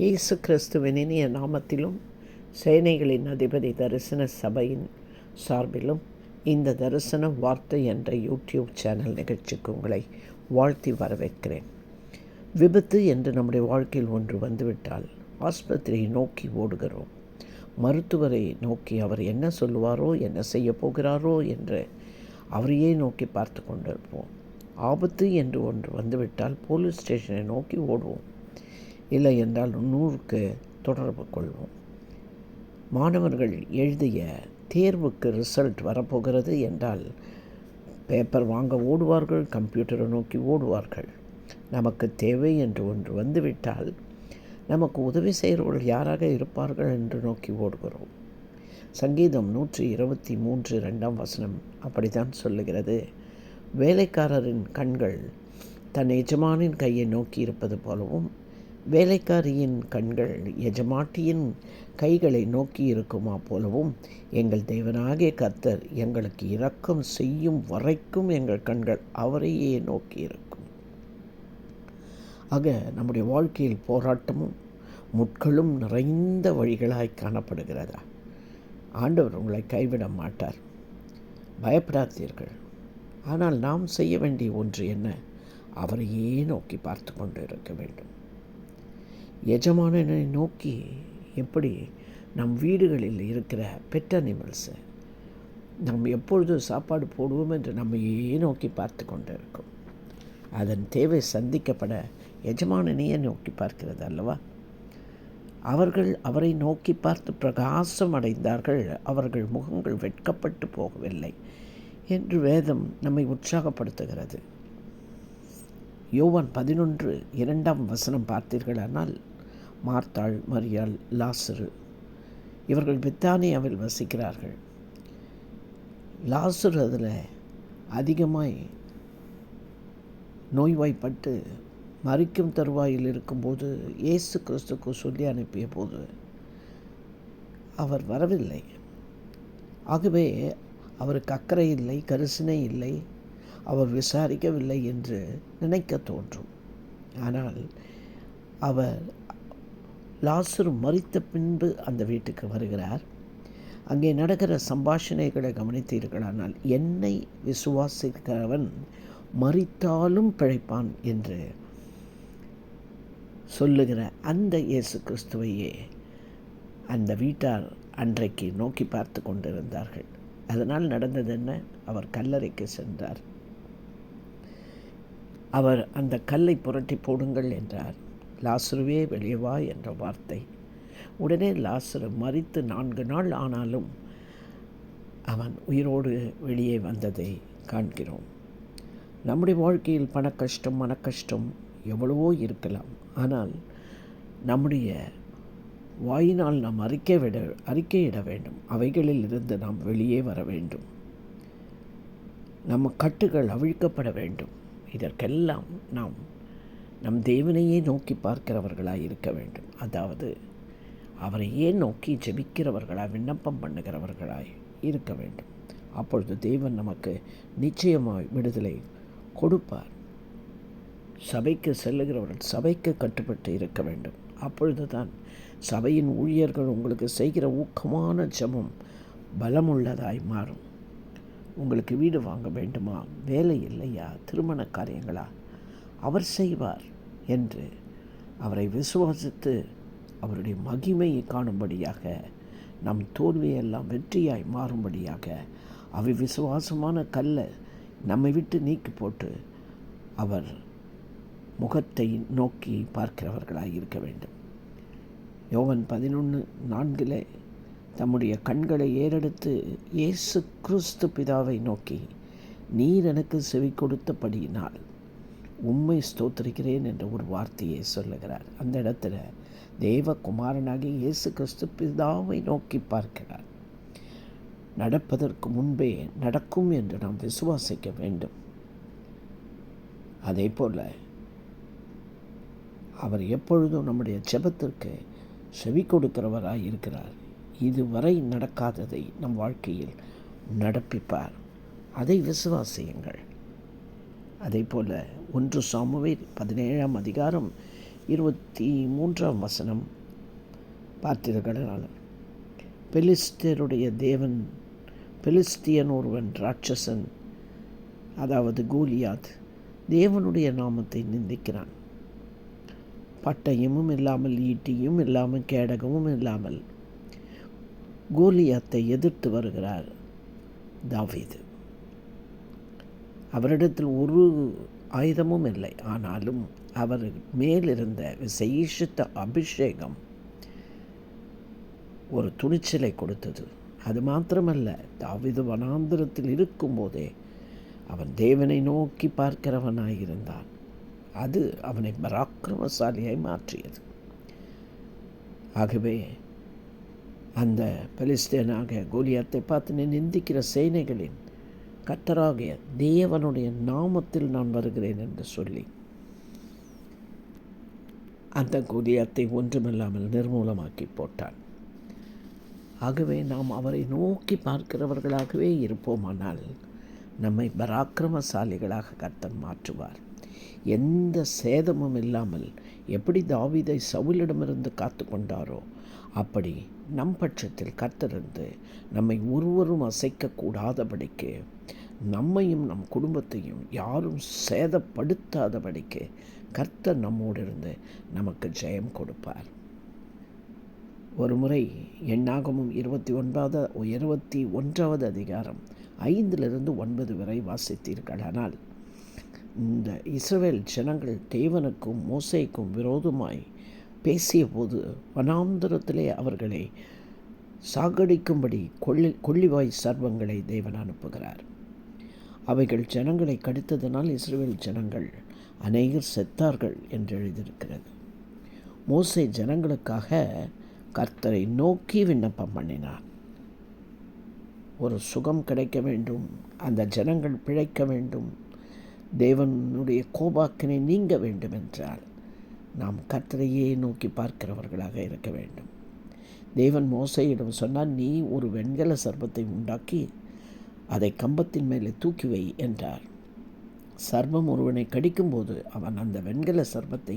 இயேசு கிறிஸ்துவின் இனிய நாமத்திலும் சேனைகளின் அதிபதி தரிசன சபையின் சார்பிலும் இந்த தரிசன வார்த்தை என்ற யூடியூப் சேனல் நிகழ்ச்சிக்கு உங்களை வாழ்த்தி வரவேற்கிறேன். விபத்து என்று நம்முடைய வாழ்க்கையில் ஒன்று வந்துவிட்டால் ஆஸ்பத்திரியை நோக்கி ஓடுகிறோம். மருத்துவரை நோக்கி அவர் என்ன சொல்லுவாரோ என்ன செய்ய போகிறாரோ என்று அவரையே நோக்கி பார்த்து கொண்டிருப்போம். ஆபத்து என்று ஒன்று வந்துவிட்டால் போலீஸ் ஸ்டேஷனை நோக்கி ஓடுவோம். இல்லை என்றால் நூறுக்கு தொடர்பு கொள்வோம். மாணவர்கள் எழுதிய தேர்வுக்கு ரிசல்ட் வரப்போகிறது என்றால் பேப்பர் வாங்க ஓடுவார்கள் கம்ப்யூட்டரை நோக்கி ஓடுவார்கள். நமக்கு தேவை என்று ஒன்று வந்துவிட்டால் நமக்கு உதவி செய்கிறவர்கள் யாராக இருப்பார்கள் என்று நோக்கி ஓடுகிறோம். சங்கீதம் நூற்றி இருபத்தி மூன்று ரெண்டாம் வசனம் அப்படித்தான் சொல்லுகிறது. வேலைக்காரரின் கண்கள் தன் எஜமானின் கையை நோக்கி இருப்பது போலவும் வேலைக்காரியின் கண்கள் எஜமாட்டியின் கைகளை நோக்கி இருக்குமா போலவும் எங்கள் தேவனாகிய கர்த்தர் எங்களுக்கு இரக்கம் செய்யும் வரைக்கும் எங்கள் கண்கள் அவரையே நோக்கி இருக்கும். ஆக நம்முடைய வாழ்க்கையில் போராட்டமும் முட்களும் நிறைந்த வழிகளாய் காணப்படுகிறதா? ஆண்டவர் உங்களை கைவிட மாட்டார். பயப்படாதீர்கள். ஆனால் நாம் செய்ய வேண்டிய ஒன்று என்ன? அவரையே நோக்கி பார்த்து கொண்டு இருக்க வேண்டும். எஜமானனை நோக்கி எப்படி நம் வீடுகளில் இருக்கிற பெட் அனிமல்ஸை நாம் எப்பொழுது சாப்பாடு போடுவோம் என்று நம்மையே நோக்கி பார்த்து கொண்டு இருக்கும் அதன் தேவை சந்திக்கப்பட எஜமானனையே நோக்கி பார்க்கிறது அல்லவா? அவர்கள் அவரை நோக்கி பார்த்து பிரகாசம் அடைந்தார்கள். அவர்கள் முகங்கள் வெட்கப்பட்டு போகவில்லை என்று வேதம் நம்மை உற்சாகப்படுத்துகிறது. யோவான் பதினொன்று இரண்டாம் வசனம் பார்த்தீர்களானால் மார்த்தாள் மரியாள் லாசரு. இவர்கள் பித்தானியாவில் வசிக்கிறார்கள். லாசரு அதில் அதிகமாய் நோய்வாய்ப்பட்டு மறிக்கும் தருவாயில் இருக்கும்போது இயேசு கிறிஸ்துக்கு சொல்லி அனுப்பிய போது அவர் வரவில்லை. ஆகவே அவருக்கு அக்கறை இல்லை கரிசனை இல்லை. அவர் விசாரிக்கவில்லை என்று நினைக்க தோன்றும். ஆனால் அவர் லாசரும் மறித்த பின்பு அந்த வீட்டுக்கு வருகிறார். அங்கே நடக்கிற சம்பாஷணைகளை கவனித்தீர்களானால் என்னை விசுவாசிக்கிறவன் மறித்தாலும் பிழைப்பான் என்று சொல்லுகிற அந்த இயேசு கிறிஸ்துவையே அந்த வீட்டார் அன்றைக்கு நோக்கி பார்த்து கொண்டிருந்தார்கள். அதனால் நடந்தது என்ன? அவர் கல்லறைக்கு சென்றார். அவர் அந்த கல்லை புரட்டி போடுங்கள் என்றார். லாசுருவே வெளியவா என்ற வார்த்தை. உடனே லாசுரு மறித்து நான்கு நாள் ஆனாலும் அவன் உயிரோடு வெளியே வந்ததை காண்கிறோம். நம்முடைய வாழ்க்கையில் பண கஷ்டம் மன கஷ்டம் எவ்வளவோ இருக்கலாம். ஆனால் நம்முடைய வாயினால் நாம் அறிக்கை விட அறிக்கையிட வேண்டும். அவைகளில் இருந்து நாம் வெளியே வர வேண்டும். நம்ம கட்டுகள் அவிழ்க்கப்பட வேண்டும். இதற்கெல்லாம் நாம் நம் தேவனையே நோக்கி பார்க்கிறவர்களாக இருக்க வேண்டும். அதாவது அவரையே நோக்கி ஜெபிக்கிறவர்களாக விண்ணப்பம் பண்ணுகிறவர்களாய் இருக்க வேண்டும். அப்பொழுது தேவன் நமக்கு நிச்சயமாய் விடுதலை கொடுப்பார். சபைக்கு செல்லுகிறவர்கள் சபைக்கு கட்டுப்பட்டு இருக்க வேண்டும். அப்பொழுது தான் சபையின் ஊழியர்கள் உங்களுக்கு செய்கிற ஊக்கமான ஜபம் பலமுள்ளதாய் மாறும். உங்களுக்கு வீடு வாங்க வேண்டுமா? வேலை இல்லையா? திருமண காரியங்களா? அவர் செய்வார். என்று அவரை விசுவாசித்து அவருடைய மகிமையை காணும்படியாக நம் தோல்வியெல்லாம் வெற்றியாய் மாறும்படியாக அவை விசுவாசமான கல்லை நம்மை விட்டு நீக்கி போட்டு அவர் முகத்தை நோக்கி பார்க்கிறவர்களாக இருக்க வேண்டும். யோவன் பதினொன்று நான்கில் தம்முடைய கண்களை ஏறெடுத்து இயேசு கிறிஸ்து பிதாவை நோக்கி நீர் எனக்கு செவி கொடுத்தபடியினால் உண்மை ஸ்தோத்திரிக்கிறேன் என்ற ஒரு வார்த்தையை சொல்லுகிறார். அந்த இடத்துல தேவகுமாரனாகி இயேசு கிறிஸ்து பிதாவை நோக்கி பார்க்கிறார். நடப்பதற்கு முன்பே நடக்கும் என்று நாம் விசுவாசிக்க வேண்டும். அதே போல் அவர் எப்பொழுதும் நம்முடைய ஜெபத்திற்கு செவி கொடுக்கிறவராக இருக்கிறார். இதுவரை நடக்காததை நம் வாழ்க்கையில் நடப்பிப்பார். அதை விசுவாசியுங்கள். அதே போல் ஒன்று சாமுவேல் பதினேழாம் அதிகாரம் இருபத்தி மூன்றாம் வசனம். பார்த்தீர்களால் பெலிஸ்தருடைய தேவன் பெலிஸ்தியன் ஒருவன் ராட்சசன் அதாவது கோலியாத் தேவனுடைய நாமத்தை நிந்திக்கிறான். பட்டயமும் இல்லாமல் ஈட்டியும் இல்லாமல் கேடகமும் இல்லாமல் கோலியாத்தை எதிர்த்து வருகிறார் தாவீது. அவரிடத்தில் ஒரு ஆயுதமும் இல்லை. ஆனாலும் அவர் மேலிருந்த விசேஷித்த அபிஷேகம் ஒரு துணிச்சலை கொடுத்தது. அது மாத்திரமல்ல தாவிது வனாந்திரத்தில் இருக்கும்போதே அவன் தேவனை நோக்கி பார்க்கிறவனாயிருந்தான். அது அவனை பராக்கிரமசாலியாய் மாற்றியது. ஆகவே அந்த பலிஸ்தேனாக கோலியாத்தை பார்த்து நிந்திக்கிற சேனைகளின் கத்தராகிய தேவனுடைய நாமத்தில் நான் வருகிறேன் என்று சொல்லி அந்த குதியத்தை ஒன்றுமில்லாமல் நிர்மூலமாக்கி போட்டான். ஆகவே நாம் அவரை நோக்கி பார்க்கிறவர்களாகவே இருப்போமானால் நம்மை பராக்கிரமசாலிகளாக கர்த்தன் மாற்றுவார். எந்த சேதமும் இல்லாமல் எப்படி தாவிதை சவுலிடமிருந்து காத்து கொண்டாரோ அப்படி நம் பட்சத்தில் கத்திருந்து நம்மை ஒருவரும் அசைக்கக்கூடாதபடிக்கு நம்மையும் நம் குடும்பத்தையும் யாரும் சேதப்படுத்தாதபடிக்கு கர்த்தர் நம்மோடு இருந்து நமக்கு ஜெயம் கொடுப்பார். ஒரு முறை எண்ணாகமும் இருபத்தி ஒன்பது இருபத்தி ஒன்றாவது அதிகாரம் ஐந்திலிருந்து ஒன்பது வரை வாசித்தீர்கள். ஆனால் இந்த இஸ்ரேல் ஜனங்கள் தேவனுக்கும் மோசைக்கும் விரோதமாய் பேசிய போது வனாந்தரத்திலே அவர்களை சாகடிக்கும்படி கொள்ளி கொள்ளிவாய் சர்வங்களை தேவன் அனுப்புகிறார். அவைகள் ஜனங்களை கடித்ததனால் இஸ்ரேல் ஜனங்கள் அநேகர் செத்தார்கள் என்று எழுதியிருக்கிறது. மோசை ஜனங்களுக்காக கர்த்தரை நோக்கி விண்ணப்பம் பண்ணினார். ஒரு சுகம் கிடைக்க வேண்டும் அந்த ஜனங்கள் பிழைக்க வேண்டும் தேவனுடைய கோபாக்கினை நீங்க வேண்டும் என்றார் நாம் கர்த்தரையே நோக்கி பார்க்கிறவர்களாக இருக்க வேண்டும். தேவன் மோசையிடம் சொன்னால் நீ ஒரு வெண்கல சர்பத்தை உண்டாக்கி அதை கம்பத்தின் மேலே தூக்கி வை என்றார். சர்வம் ஒருவனை கடிக்கும்போது அவன் அந்த வெண்கல சர்பத்தை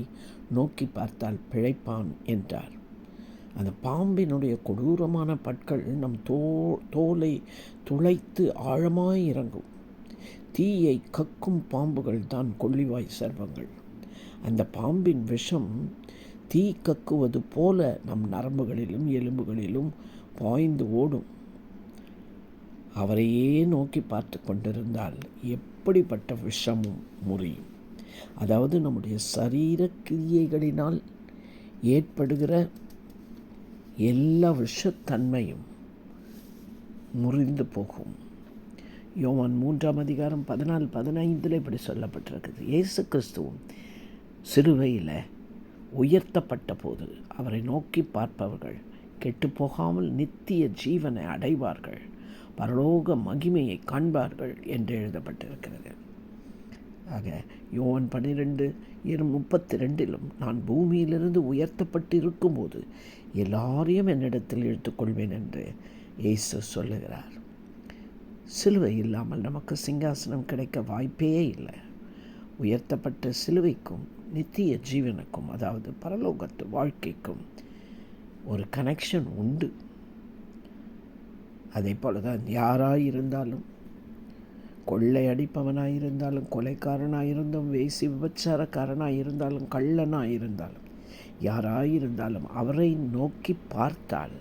நோக்கி பார்த்தால் பிழைப்பான் என்றார். அந்த பாம்பினுடைய கொடூரமான பற்கள் நம் தோ தோலை துளைத்து ஆழமாய் இறங்கும். தீயை கக்கும் பாம்புகள் தான் கொள்ளிவாய் சர்வங்கள் அந்த பாம்பின் விஷம் தீ கக்குவது போல நம் நரம்புகளிலும் எலும்புகளிலும் பாய்ந்து ஓடும். அவரையே நோக்கி பார்த்து கொண்டிருந்தால் எப்படிப்பட்ட விஷமும் முறியும். அதாவது நம்முடைய சரீர கிரியைகளினால் ஏற்படுகிற எல்லா விஷத்தன்மையும் முறிந்து போகும். யோவான் மூன்றாம் அதிகாரம் பதினாலு பதினைந்தில் இப்படி சொல்லப்பட்டிருக்குது இயேசு கிறிஸ்துவும் சிறுவையில் உயர்த்தப்பட்ட போது அவரை நோக்கி பார்ப்பவர்கள் கெட்டு போகாமல் நித்திய ஜீவனை அடைவார்கள். பரலோக மகிமையை காண்பார்கள் என்று எழுதப்பட்டிருக்கிறது. ஆக யோவன் பன்னிரெண்டு இரு முப்பத்தி ரெண்டிலும் நான் பூமியிலிருந்து உயர்த்தப்பட்டு இருக்கும்போது எல்லாரையும் என்னிடத்தில் இழுத்துக்கொள்வேன் என்று இயேசு சொல்லுகிறார். சிலுவை இல்லாமல் நமக்கு சிங்காசனம் கிடைக்க வாய்ப்பே இல்லை. உயர்த்தப்பட்ட சிலுவைக்கும் நித்திய ஜீவனுக்கும் அதாவது பரலோகத்து வாழ்க்கைக்கும் ஒரு கனெக்ஷன் உண்டு. அதே போல தான் யாராயிருந்தாலும் கொள்ளை அடிப்பவனாயிருந்தாலும் கொலைக்காரனாயிருந்தும் வேசி விபச்சாரக்காரனாயிருந்தாலும் கள்ளனாயிருந்தாலும் யாராயிருந்தாலும் அவரை நோக்கி பார்த்தால்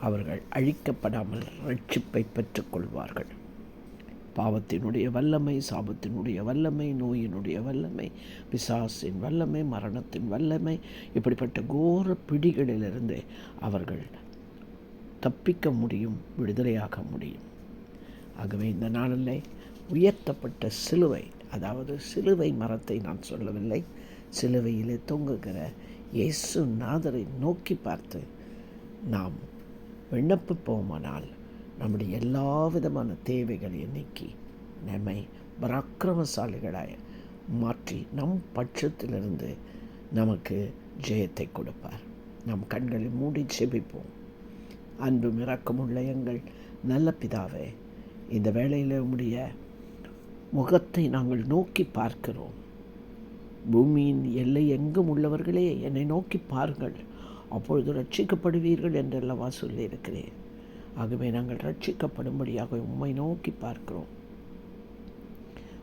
அவர்கள் அழிக்கப்படாமல் ரட்சிப்பை பெற்றுக்கொள்வார்கள். பாவத்தினுடைய வல்லமை சாபத்தினுடைய வல்லமை நோயினுடைய வல்லமை பிசாசின் வல்லமை மரணத்தின் வல்லமை இப்படிப்பட்ட கோர பிடிகளிலிருந்து அவர்கள் தப்பிக்க முடியும் விடுதலையாக முடியும். ஆகவே இந்த நாளில் உயர்த்தப்பட்ட சிலுவை அதாவது சிலுவை மரத்தை நான் சொல்லவில்லை சிலுவையிலே தொங்குகிற இயேசு நாதரை நோக்கி பார்த்து நாம் விண்ணப்பிப்போமானால் நம்முடைய எல்லா விதமான தேவைகளையும் நீக்கி நம்மை பராக்கிரமசாலிகளாய் மாற்றி நம் பட்சத்திலிருந்து நமக்கு ஜெயத்தை கொடுப்பார். நம் கண்களை மூடி செபிப்போம் அன்பு மிறக்கமுள்ள எங்கள் நல்ல பிதாவே இந்த வேளையில் உடைய முகத்தை நாங்கள் நோக்கி பார்க்கிறோம். பூமியின் எல்லை எங்கும் உள்ளவர்களே என்னை நோக்கி பாருங்கள். அப்பொழுது ரட்சிக்கப்படுவீர்கள் என்றெல்லவா சொல்லியிருக்கிறேன். ஆகவே நாங்கள் ரட்சிக்கப்படும்படியாக உம்மை நோக்கி பார்க்கிறோம்.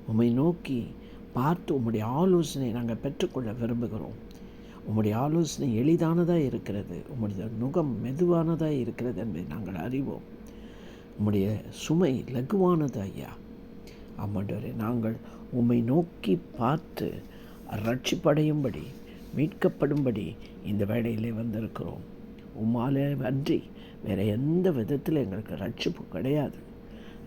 உம்மை நோக்கி பார்த்து உம்முடைய ஆலோசனை நாங்கள் பெற்றுக்கொள்ள விரும்புகிறோம். உம்முடைய ஆலோசனை எளிதானதாக இருக்கிறது. உம்முடைய நுகம் மெதுவானதாக இருக்கிறது என்பதை நாங்கள் அறிவோம். உம்முடைய சுமை லகுவானது ஐயா ஆமாண்டவரே நாங்கள் உம்மை நோக்கி பார்த்து ரட்சிப்படையும்படி மீட்கப்படும்படி இந்த வேலையிலே வந்திருக்கிறோம். உம்மாலே அன்றி வேறு எந்த விதத்தில் எங்களுக்கு ரட்சிப்பு கிடையாது.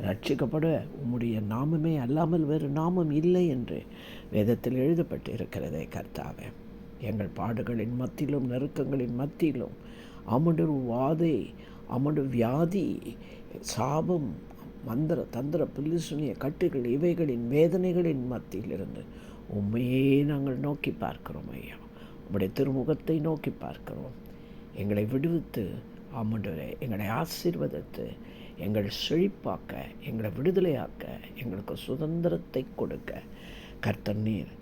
ரட்சிக்கப்பட உம்முடைய நாமமே அல்லாமல் வேறு நாமம் இல்லை என்று வேதத்தில் எழுதப்பட்டு இருக்கிறதே கர்த்தாவே. எங்கள் பாடுகளின் மத்தியிலும் நெருக்கங்களின் மத்தியிலும் அமடு வாதை அமடு வியாதி சாபம் மந்திர தந்திர பில்லிசுனிய கட்டுகள் இவைகளின் வேதனைகளின் மத்தியிலிருந்து உண்மையே நாங்கள் நோக்கி பார்க்கிறோம் ஐயா. உம்முடைய திருமுகத்தை நோக்கி பார்க்கிறோம். எங்களை விடுவித்து ஆமண்டவரே எங்களை ஆசீர்வதித்து எங்கள் செழிப்பாக்க எங்களை விடுதலையாக்க எங்களுக்கு சுதந்திரத்தை கொடுக்க. கர்த்தர் நீர்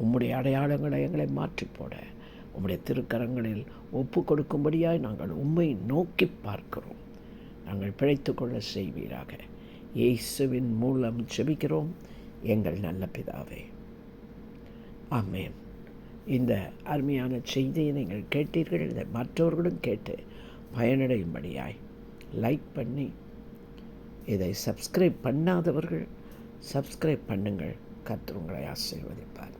உம்முடைய அடையாளங்களை எங்களை மாற்றி போட உம்முடைய திருக்கரங்களில் ஒப்பு கொடுக்கும்படியாய் நாங்கள் உம்மை நோக்கி பார்க்கிறோம். நாங்கள் பிழைத்து கொள்ள செய்வீராக. இயேசுவின் மூலம் செபிக்கிறோம் எங்கள் நல்ல பிதாவே. ஆமேன். இந்த அருமையான செய்தியை நீங்கள் கேட்டீர்கள். இதை மற்றவர்களும் கேட்டு பயனடையும்படியாய் லைக் பண்ணி இதை சப்ஸ்கிரைப் பண்ணாதவர்கள் சப்ஸ்கிரைப் பண்ணுங்கள். கர்த்தர் உங்களை ஆசீர்வதிப்பார்.